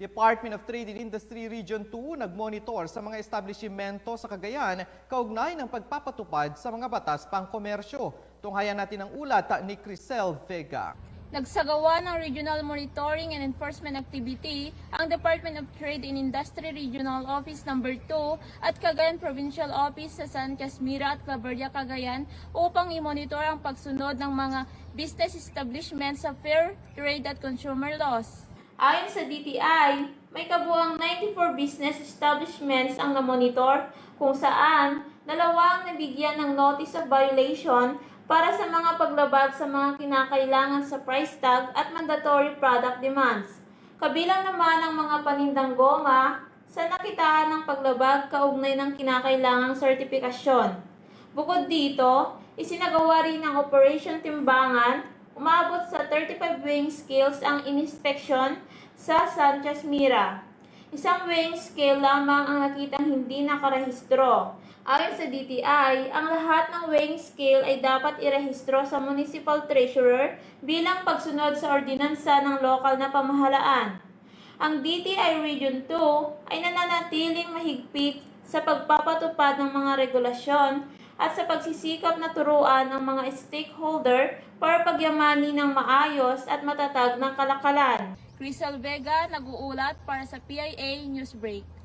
Department of Trade and Industry Region 2 nagmonitor sa mga establishmento sa Cagayan kaugnay ng pagpapatupad sa mga batas pangkomersyo. Tunghayan natin ang ulat ni Crisel Vega. Nagsagawa ng Regional Monitoring and Enforcement Activity ang Department of Trade and Industry Regional Office No. 2 at Cagayan Provincial Office sa San Casmira at Claveria, Cagayan upang i-monitor ang pagsunod ng mga business establishments sa fair trade at consumer laws. Ayon sa DTI, may kabuang 94 business establishments ang namonitor kung saan dalawa ang nabigyan ng notice of violation para sa mga paglabag sa mga kinakailangan sa price tag at mandatory product demands. Kabilang naman ang mga panindang goma sa nakitaan ng paglabag kaugnay ng kinakailangang sertifikasyon. Bukod dito, isinagawa rin ng Operation Timbangan, umabot sa 35 weighing scales ang inspection sa Sanchez Mira. Isang weighing scale lamang ang nakitang hindi nakarehistro. Ayon sa DTI, ang lahat ng weighing scale ay dapat irehistro sa Municipal Treasurer bilang pagsunod sa ordinansa ng lokal na pamahalaan. Ang DTI Region 2 ay nananatiling mahigpit sa pagpapatupad ng mga regulasyon at sa pagsisikap na turuan ng mga stakeholder para pagyamani ng maayos at matatag na kalakalan. Crisel Vega, nag-uulat para sa PIA Newsbreak.